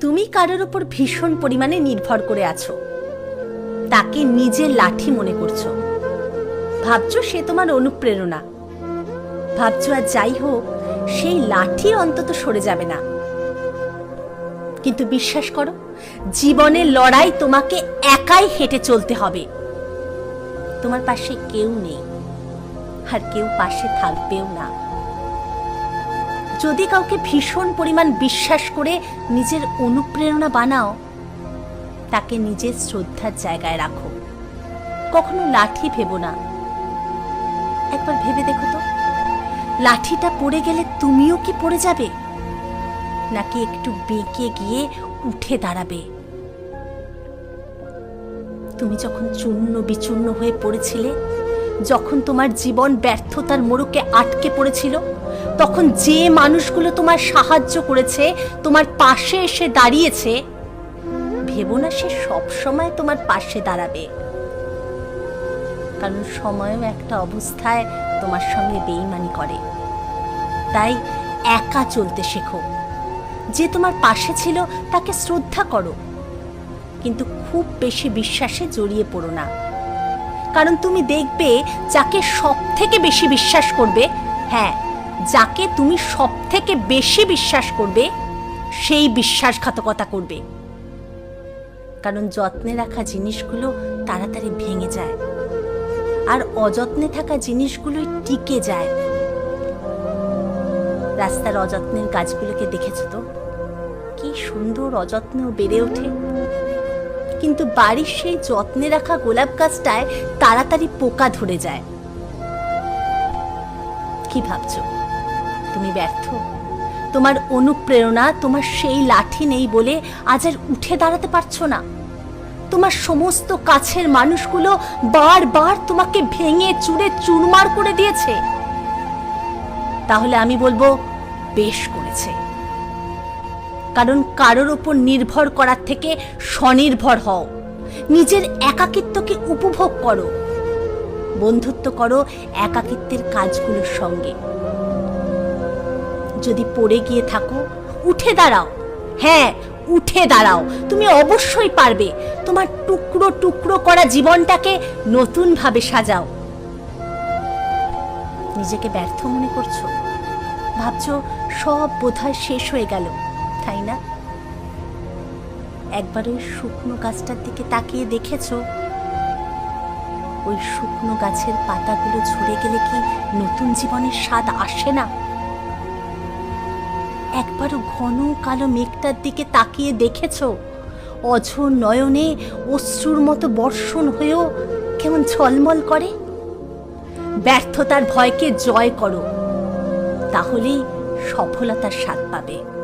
তুমি কারোর ওপর ভীষণ পরিমাণে নির্ভর করে আছো। তাকে নিজের লাঠি মনে করছ। ভাবছ সে তোমার অনুপ্রেরণা। ভাবছ আর যাই হোক, সেই লাঠি অন্তত সরে যাবে না। কিন্তু বিশ্বাস করো জীবনের লড়াই তোমাকে একাই হেঁটে চলতে হবে। তোমার পাশে কেউ নেই, আর কেউ পাশে থাকবেও না। যদি কাউকে ভীষণ পরিমাণ বিশ্বাস করে নিজের অনুপ্রেরণা বানাও, তাকে নিজের শ্রদ্ধার জায়গায় রাখো। কখনো লাঠি ভেবো না। একবার ভেবে দেখো তো। লাঠিটা পড়ে গেলে তুমিও কি পড়ে যাবে? নাকি একটু বেঁকে গিয়ে উঠে দাঁড়াবে? তুমি যখন চূর্ণ বিচূর্ণ হয়ে পড়েছিলে যখন তোমার জীবন ব্যর্থতার মোড়কে আটকে পড়েছিল, তখন যে মানুষগুলো তোমার সাহায্য করেছে, তোমার পাশে এসে দাঁড়িয়েছে, ভেবো না সে সবসময় তোমার পাশে দাঁড়াবে। কারণ সময়ও একটা অবস্থায় তোমার সঙ্গে বেইমানি করে। তাই একা চলতে শেখো। যে তোমার পাশে ছিল, তাকে শ্রদ্ধা করো। কিন্তু খুব বেশি বিশ্বাসে জড়িয়ে পড়ো না। কারণ তুমি দেখবে যাকে সব থেকে বেশি বিশ্বাস করবে হ্যাঁ যাকে তুমি সব থেকে বেশি বিশ্বাস করবে, সেই বিশ্বাসঘাতকতা করবে। কারণ যত্নে রাখা জিনিসগুলো তাড়াতাড়ি ভেঙে যায়, আর অযত্নে থাকা জিনিসগুলোই টিকে যায়। রাস্তার অযত্নের গাছগুলোকে দেখেছ তো? কি সুন্দর অযত্নেও বেড়ে ওঠে। কিন্তু বাড়ির সেই যত্নে রাখা গোলাপ গাছটায় তাড়াতাড়ি পোকা ধরে যায়। কি ভাবছ? তুমি ব্যর্থ? তোমার অনুপ্রেরণা তোমার সেই লাঠি নেই বলে আজ আর উঠে দাঁড়াতে পারছ না। তোমার সমস্ত কাছের মানুষগুলো বারবার তোমাকে ভেঙে চুরে চুরমার করে দিয়েছে। তাহলে আমি বলব, বেশ করেছে। কারণ কারোর ওপর নির্ভর করার থেকে স্বনির্ভর হও। নিজের একাকিত্বকে উপভোগ করো। বন্ধুত্ব করো একাকিত্বের কাজগুলোর সঙ্গে। যদি পড়ে গিয়ে থাকো, উঠে দাঁড়াও। হ্যাঁ উঠে দাঁড়াও। তুমি অবশ্যই পারবে। তোমার টুকরো টুকরো করা জীবনটাকে নতুনভাবে সাজাও। নিজেকে ব্যর্থ মনে করছ? ভাবছ সব বোধহয় শেষ হয়ে গেল। তাই না? একবার ওই শুকনো গাছটার দিকে তাকিয়ে দেখেছ? ওই শুকনো গাছের পাতাগুলো ঝরে গেলে কি নতুন জীবনের স্বাদ আসে না? একবারও ঘন কালো মেঘটার দিকে তাকিয়ে দেখেছ? অঝোর নয়নে অশ্রুর মতো বর্ষণ হয়েও কেমন ঝলমল করে? ব্যর্থতার ভয়কে জয় করো, তাহলেই সফলতার স্বাদ পাবে।